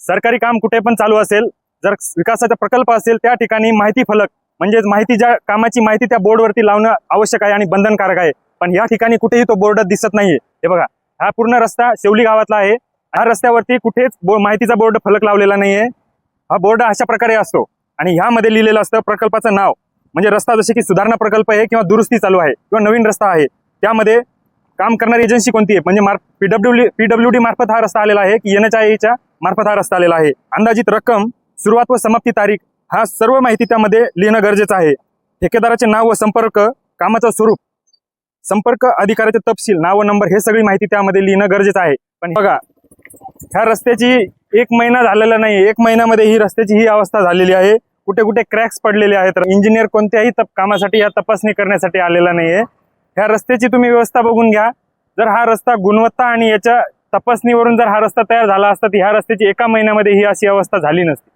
सरकारी काम कुठे पण चालू असेल जर विकासाचा प्रकल्प असेल त्या ठिकाणी माहिती फलक म्हणजेच माहिती ज्या कामाची माहिती त्या बोर्डवरती लावणं आवश्यक आहे आणि बंधनकारक आहे. पण या ठिकाणी कुठेही तो बोर्ड दिसत नाहीये. हे बघा हा पूर्ण रस्ता शेवली गावातला आहे. ह्या रस्त्यावरती कुठेच बो- माहितीचा बोर्ड फलक लावलेला नाहीये. हा बोर्ड अशा प्रकारे असतो आणि ह्यामध्ये लिहिलेलं असतं प्रकल्पाचं नाव. म्हणजे रस्ता जसे की सुधारणा प्रकल्प आहे किंवा दुरुस्ती चालू आहे किंवा नवीन रस्ता आहे. त्यामध्ये काम करणारी एजन्सी कोणती आहे? म्हणजे मार्फ पीडब्ल्यू पीडब्ल्यू डी मार्फत हा रस्ता आलेला आहे की एन एच आयच्या मार्फत हा रस्ता आलेला आहे. अंदाजित रक्कम सुरुवात व समाप्ती तारीख हा सर्व माहिती त्यामध्ये लिहिणं गरजेचं आहे. ठेकेदाराचे नाव व संपर्क कामाचं स्वरूप संपर्क अधिकाऱ्याचे तपशील नाव व नंबर हे सगळी माहिती त्यामध्ये लिहिणं गरजेचं आहे. पण बघा ह्या रस्त्याची एक महिना झालेला नाही एक महिन्यामध्ये ही रस्त्याची ही अवस्था झालेली आहे. कुठे कुठे क्रॅक्स पडलेले आहेत. इंजिनियर कोणत्याही तप कामासाठी या तपासणी करण्यासाठी आलेला नाहीये. ह्या रस्त्याची तुम्ही व्यवस्था बघून घ्या. जर हा रस्ता गुणवत्ता आणि याच्या तपासणीवरून जर हा रस्ता तयार झाला असता तर ह्या रस्त्याची एका महिन्यामध्ये ही अशी अवस्था झाली नसती.